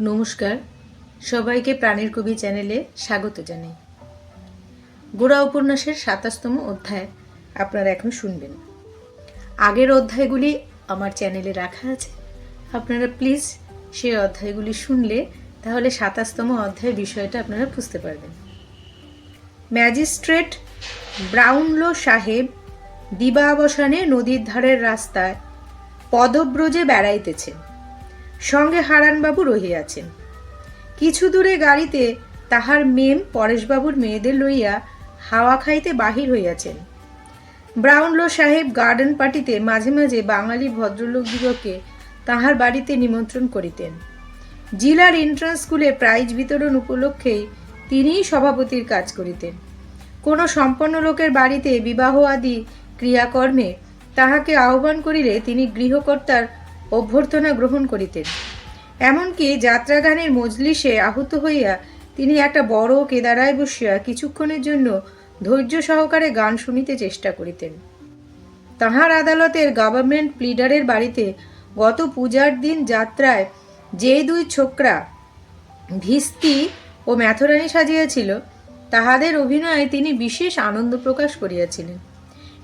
নমস্কার। সবাইকে প্রাণের কবি চ্যানেলে স্বাগত জানাই। গোড়া উপন্যাসের সাতাশতম অধ্যায় আপনারা এখন শুনবেন। আগের অধ্যায়গুলি আমার চ্যানেলে রাখা আছে। আপনারা প্লিজ সেই অধ্যায়গুলি শুনলে তাহলে সাতাশতম অধ্যায়ের বিষয়টা আপনারা বুঝতে পারবেন। ম্যাজিস্ট্রেট ব্রাউনলো সাহেব দিবাবসানে নদীর ধারের রাস্তায় পদব্রজে বেড়াইতেছেন। সঙ্গে হারানবাবু রহিয়াছেন। কিছু দূরে গাড়িতে তাহার মেম পরেশবাবুর মেয়েদের লইয়া হাওয়া খাইতে বাহির হইয়াছেন। ব্রাউনলো সাহেব গার্ডেন পার্টিতে মাঝে মাঝে বাঙালি ভদ্রলোকদিগকে তাহার বাড়িতে নিমন্ত্রণ করিতেন। জিলার এন্ট্রান্স স্কুলে প্রাইজ বিতরণ উপলক্ষেই তিনিই সভাপতির কাজ করিতেন। কোনো সম্পন্ন লোকের বাড়িতে বিবাহ আদি ক্রিয়াকর্মে তাহাকে আহ্বান করিলে তিনি গৃহকর্তার অভ্যর্থনা গ্রহণ করিতেন। এমনকি যাত্রাগানের মজলিসে আহত হইয়া তিনি একটা বড় কেদারায় বসিয়া কিছুক্ষণের জন্য ধৈর্য সহকারে গান শুনিতে চেষ্টা করিতেন। তাহার আদালতের গভর্নমেন্ট প্লিডারের বাড়িতে গত পূজার দিন যাত্রায় যে দুই ছোকরা ভিস্তি ও ম্যাথরানি সাজিয়াছিল, তাহাদের অভিনয়ে তিনি বিশেষ আনন্দ প্রকাশ করিয়াছিলেন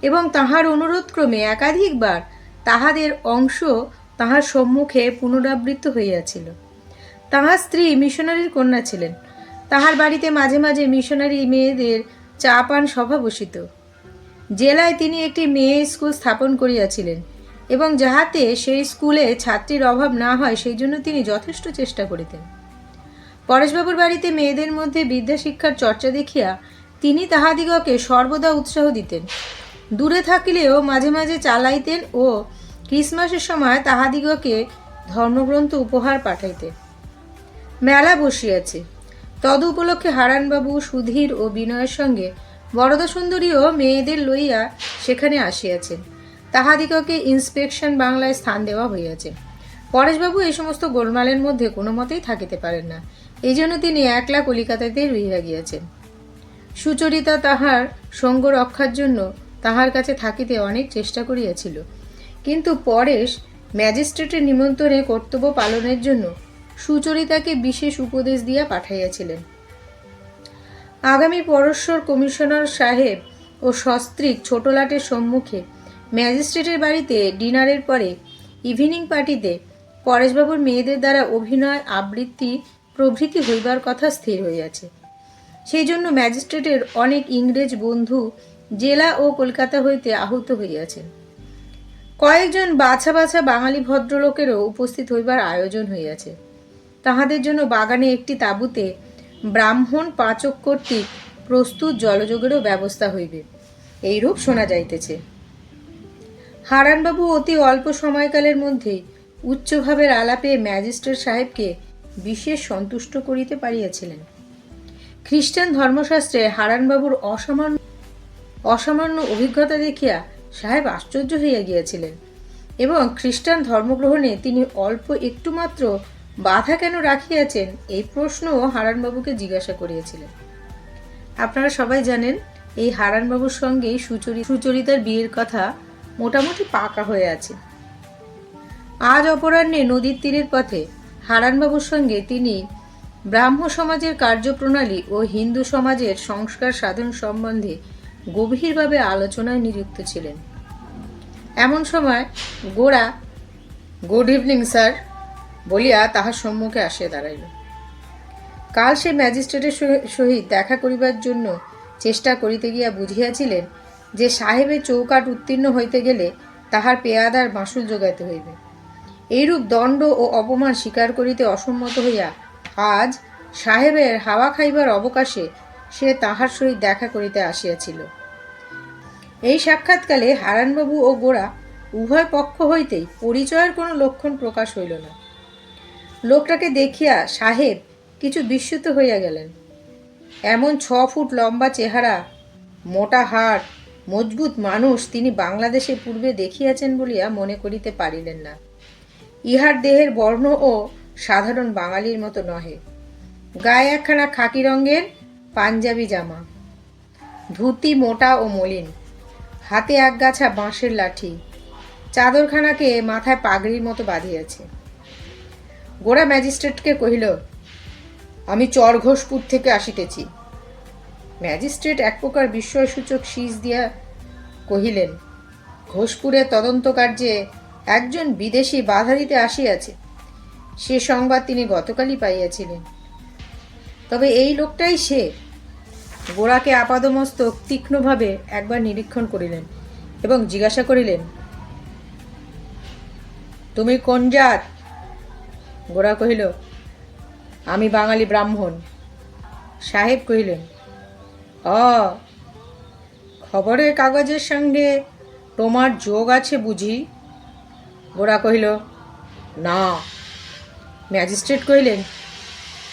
এবং তাহার অনুরোধক্রমে একাধিকবার তাহাদের অংশ তাহার সম্মুখে পুনরাবৃত্ত হইয়াছিল। তাহার স্ত্রী মিশনারির কন্যা ছিলেন। তাহার বাড়িতে মাঝে মাঝে মিশনারি মেয়েদের চা পান সভা বসিত। জেলায় তিনি একটি মেয়ে স্কুল স্থাপন করিয়াছিলেন এবং যাহাতে সেই স্কুলে ছাত্রীর অভাব না হয় সেই জন্য তিনি যথেষ্ট চেষ্টা করিতেন। পরেশবাবুর বাড়িতে মেয়েদের মধ্যে বিদ্যা শিক্ষার চর্চা দেখিয়া তিনি তাহাদিগকে সর্বদা উৎসাহ দিতেন। দূরে থাকিলেও মাঝে মাঝে চালাইতেন ও ক্রিসমাসের সময় তাহাদিগকে ধর্মগ্রন্থ উপহার পাঠাইতে। মেলা বসিয়াছে। তদ উপলক্ষে হারানবাবু, সুধীর ও বিনয়ের সঙ্গে বরদা সুন্দরীও মেয়েদের লইয়া সেখানে আসিয়াছেন। তাহাদিগকে ইন্সপেকশন বাংলায় স্থান দেওয়া হইয়াছে। পরেশবাবু এই সমস্ত গোলমালের মধ্যে কোনো মতেই থাকিতে পারেন না। এই জন্য তিনি একলা কলিকাতাতেই রহিয়া গিয়াছেন। সুচরিতা তাহার সঙ্গ রক্ষার জন্য তাহার কাছে থাকিতে অনেক চেষ্টা করিয়াছিল। কিন্তু পরেশ ম্যাজিস্ট্রেটের নিমন্ত্রণে কর্তব্য পালনের জন্য সুচরিতাকে বিশেষ উপদেশ দিয়া পাঠাইয়াছিলেন। আগামী পরশ্বর কমিশনার সাহেব ও সস্ত্রীক ছোটলাটের সম্মুখে ম্যাজিস্ট্রেটের বাড়িতে ডিনারের পরে ইভিনিং পার্টিতে পরেশবাবুর মেয়েদের দ্বারা অভিনয় আবৃত্তি প্রভৃতি হইবার কথা স্থির হইয়াছে। সেই জন্য ম্যাজিস্ট্রেটের অনেক ইংরেজ বন্ধু জেলা ও কলকাতা হইতে আহত হইয়াছেন। কয়েকজন বাছা বাছা বাঙালি ভদ্রলোকেরও উপস্থিত হইবার আয়োজন হইয়াছে। তাহাদের জন্য বাগানে একটি তাঁবুতে ব্রাহ্মণ পাচক কর্তৃক প্রস্তুত জলযোগেরও ব্যবস্থা হইবে। এইরূপ শোনা যাইতেছে। হারানবাবু অতি অল্প সময়কালের মধ্যেই উচ্চভাবের আলাপে ম্যাজিস্ট্রেট সাহেবকে বিশেষ সন্তুষ্ট করিতে পারিয়াছিলেন। খ্রিস্টান ধর্মশাস্ত্রে হারানবাবুর অসামান্য অসামান্য অভিজ্ঞতা দেখিয়া সাহেব আশ্চর্য হইয়া গিয়াছিলেন। এবং খ্রিস্টান ধর্মগ্রহণে তিনি অল্প একটু মাত্র বাধা কেন রাখিয়াছেন, এই প্রশ্নও হারানবাবুকে জিজ্ঞাসা করিয়াছিলেন। আপনারা সবাই জানেন, এই হারানবাবুর সঙ্গে সুচরি সুচরিতার বিয়ের কথা মোটামুটি পাকা হয়ে আছে। আজ অপরাহ্নে নদীর তীরের পথে হারানবাবুর সঙ্গে তিনি ব্রাহ্ম সমাজের কার্যপ্রণালী ও হিন্দু সমাজের সংস্কার সাধন সম্বন্ধে গভীরভাবে আলোচনায় নিযুক্ত ছিলেন। এমন সময় গোড়া গুড ইভিনিং, স্যার বলিয়া তাহার সম্মুখে আসিয়া দাঁড়াইল। কাল সে ম্যাজিস্ট্রেটের সহিত দেখা করিবার জন্য চেষ্টা করিতে গিয়া বুঝিয়াছিলেন যে সাহেবের চৌকাট উত্তীর্ণ হইতে গেলে তাহার পেয়াদার মাসুল যোগাইতে হইবে। এইরূপ দণ্ড ও অপমান স্বীকার করিতে অসম্মত হইয়া আজ সাহেবের হাওয়া খাইবার অবকাশে সে তাহার সহিত দেখা করিতে আসিয়াছিল। এই সাক্ষাৎকালে হারানবাবু ও গোড়া উভয় পক্ষ হইতেই পরিচয়ের কোনো লক্ষণ প্রকাশ হইল না। লোকটাকে দেখিয়া সাহেব কিছু বিস্মিত হইয়া গেলেন। এমন ছ ফুট লম্বা চেহারা, মোটা হাড়, মজবুত মানুষ তিনি বাংলাদেশে পূর্বে দেখিয়াছেন বলিয়া মনে করিতে পারিলেন না। ইহার দেহের বর্ণ ও সাধারণ বাঙালির মতো নহে। গায়ে একখানা খাকি রঙের পাঞ্জাবি জামা। ধুতি মোটা ও মলিন। হাতে একগাছা বাঁশের লাঠি। চাদরখানাকে মাথায় পাগড়ির মতো বাঁধিয়াছে। গোড়া ম্যাজিস্ট্রেটকে কহিল, আমি চরঘোষপুর থেকে আসিতেছি। ম্যাজিস্ট্রেট এক প্রকার বিস্ময়সূচক শীষ দিয়া কহিলেন ঘোষপুরের তদন্ত কার্যে একজন বিদেশি বাধা দিতে আসিয়াছে। সে সংবাদ তিনি গতকালই পাইয়াছিলেন। তবে এই লোকটাই সে? গোড়াকে আপাদমস্তক তীক্ষ্ণভাবে একবার নিরীক্ষণ করিলেন এবং জিজ্ঞাসা করিলেন, তুমি কোন জাত? গোড়া কহিল, আমি বাঙালি ব্রাহ্মণ। সাহেব কহিলেন, অ, খবরের কাগজের সঙ্গে তোমার যোগ আছে বুঝি? গোড়া কহিল, না। ম্যাজিস্ট্রেট কহিলেন,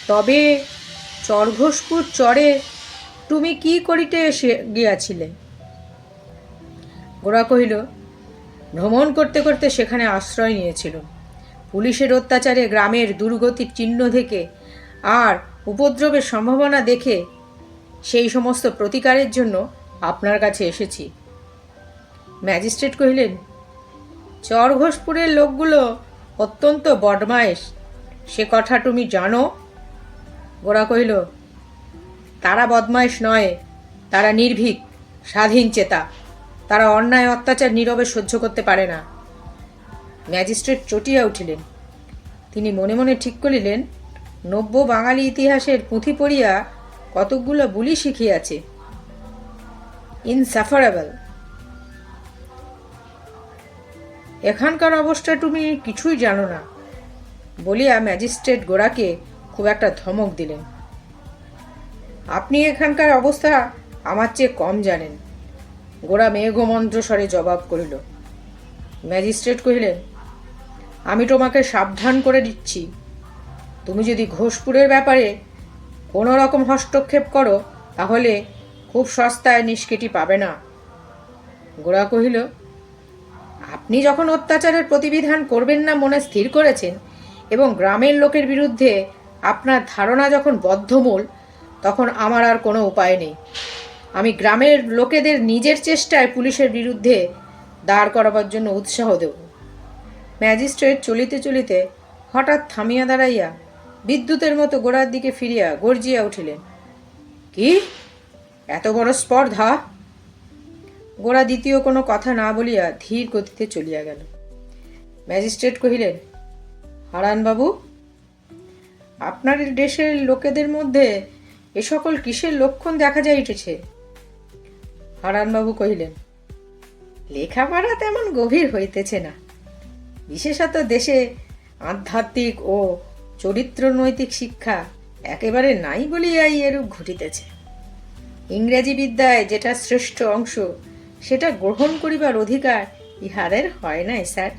তবে চরঘোষপুর চরে তুমি কি করিতে এসে গিয়াছিলে? গোরা কহিল, ভ্রমণ করতে করতে সেখানে আশ্রয় নিয়েছিল। পুলিশের অত্যাচারে গ্রামের দুর্গতির চিহ্ন থেকে আর উপদ্রবের সম্ভাবনা দেখে সেই সমস্ত প্রতিকারের জন্য আপনার কাছে এসেছি। ম্যাজিস্ট্রেট কহিলেন, চরঘোষপুরের লোকগুলো অত্যন্ত বদমায়েশ। সে কথা তুমি জানো? গোরা কহিল তারা বদমাইশ নয়, তারা নির্ভীক, স্বাধীন চেতা। তারা অন্যায়, অত্যাচার নীরবে সহ্য করতে পারে না। ম্যাজিস্ট্রেট চটিয়া উঠিলেন। তিনি মনে মনে ঠিক করিলেন, নব্য বাঙালি ইতিহাসের পুঁথি পড়িয়া কতকগুলো বুলি শিখিয়াছে। ইনসাফারেবল এখানকার অবস্থা তুমি কিছুই জানো না, বলিয়া ম্যাজিস্ট্রেট গোড়াকে খুব একটা ধমক দিলেন। আপনি এখানকার অবস্থা আমার চেয়ে কম জানেন। গোড়া মেঘমন্ত্র স্বরে জবাব করিল, ম্যাজিস্ট্রেট কহিলেন, আমি তোমাকে সাবধান করে দিচ্ছি। তুমি যদি ঘোষপুরের ব্যাপারে কোনো রকম হস্তক্ষেপ করো, তাহলে খুব সস্তায় নিষ্কৃতি পাবে না। গোড়া কহিল, আপনি যখন অত্যাচারের প্রতিবিধান করবেন না মনে স্থির করেছেন, এবং গ্রামের লোকের বিরুদ্ধে আপনার ধারণা যখন বদ্ধমূল তখন আমার আর কোনো উপায় নেই। আমি গ্রামের লোকেদের নিজের চেষ্টায় পুলিশের বিরুদ্ধে দাঁড় করাবার জন্য উৎসাহ দেব। ম্যাজিস্ট্রেট চলিতে চলিতে হঠাৎ থামিয়া দাঁড়াইয়া বিদ্যুতের মতো গোড়ার দিকে ফিরিয়া গর্জিয়া উঠিলেন। কি? এত বড় স্পর্ধা? গোড়া দ্বিতীয় কোনো কথা না বলিয়া ধীর গতিতে চলিয়া গেল। ম্যাজিস্ট্রেট কহিলেন, হারানবাবু, আপনার দেশের লোকেদের মধ্যে এ সকল কিসের লক্ষণ দেখা যাইতেছে হারানবাবু কহিলেন, লেখাপড়া তেমন গভীর হইতেছে না। বিশেষত দেশে আধ্যাত্মিক ও চরিত্র নৈতিক শিক্ষা একেবারে নাই বলিয়াই এরূপ ঘটিতেছে। ইংরেজি বিদ্যায় যেটা শ্রেষ্ঠ অংশ, সেটা গ্রহণ করিবার অধিকার ইহাদের হয় নাই, স্যার।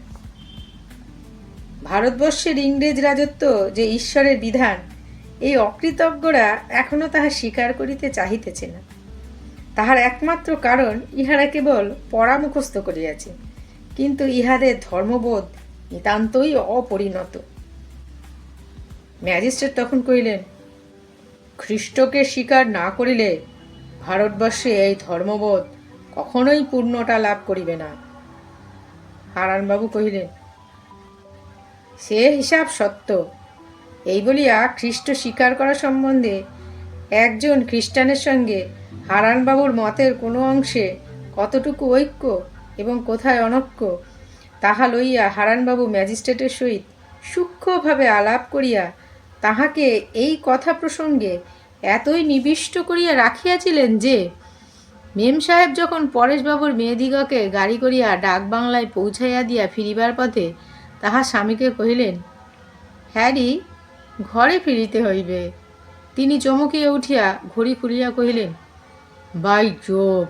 ভারতবর্ষের ইংরেজ রাজত্ব যে ঈশ্বরের বিধান এই অকৃতজ্ঞরা এখনও তাহা স্বীকার করিতে চাহিতেছে না। তাহার একমাত্র কারণ ইহারা কেবল পরামুখস্থ করিয়াছে, কিন্তু ইহাদের ধর্মবোধ নিতান্তই অপরিণত। ম্যাজিস্ট্রেট তখন কহিলেন, খ্রিস্টকে স্বীকার না করিলে ভারতবর্ষে এই ধর্মবোধ কখনোই পূর্ণতা লাভ করিবে না। হারানবাবু কহিলেন, সে হিসাব সত্য। এই বলিয়া খ্রিস্ট স্বীকার করা সম্বন্ধে একজন খ্রিস্টানের সঙ্গে হারানবাবুর মতের কোনো অংশে কতটুকু ঐক্য এবং কোথায় অনক্য, তাহা লইয়া হারানবাবু ম্যাজিস্ট্রেটের সহিত সূক্ষ্মভাবে আলাপ করিয়া তাহাকে এই কথা প্রসঙ্গে এতই নিবিষ্ট করিয়া রাখিয়াছিলেন যে, মেম সাহেব যখন পরেশবাবুর মেয়েদিগকে গাড়ি করিয়া ডাকবাংলায় পৌঁছাইয়া দিয়া ফিরিবার পথে তাহার স্বামীকে কহিলেন হ্যারি ঘরে ফিরিতে হইবে। তিনি চমকিয়া উঠিয়া ঘড়ি খুলিয়া কহিলেন, বাই জোব,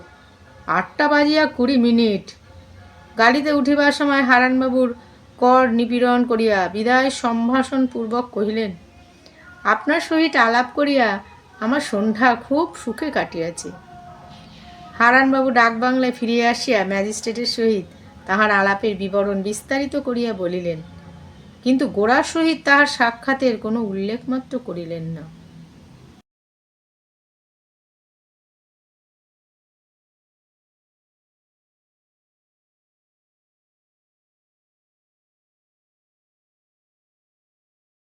আটটা বাজিয়া কুড়ি মিনিট। গাড়িতে উঠিবার সময় হারানবাবুর কর নিপীড়ন করিয়া বিদায় সম্ভাষণ পূর্বক কহিলেন, আপনার সহিত আলাপ করিয়া আমার সন্ধ্যা খুব সুখে কাটিয়াছে। হারানবাবু ডাকবাংলায় ফিরিয়া আসিয়া ম্যাজিস্ট্রেটের সহিত তাহার আলাপের বিবরণ বিস্তারিত করিয়া বলিলেন কিন্তু গোড়ার সহিত তাহার সাক্ষাতের কোনো উল্লেখ মাত্র করিলেন না।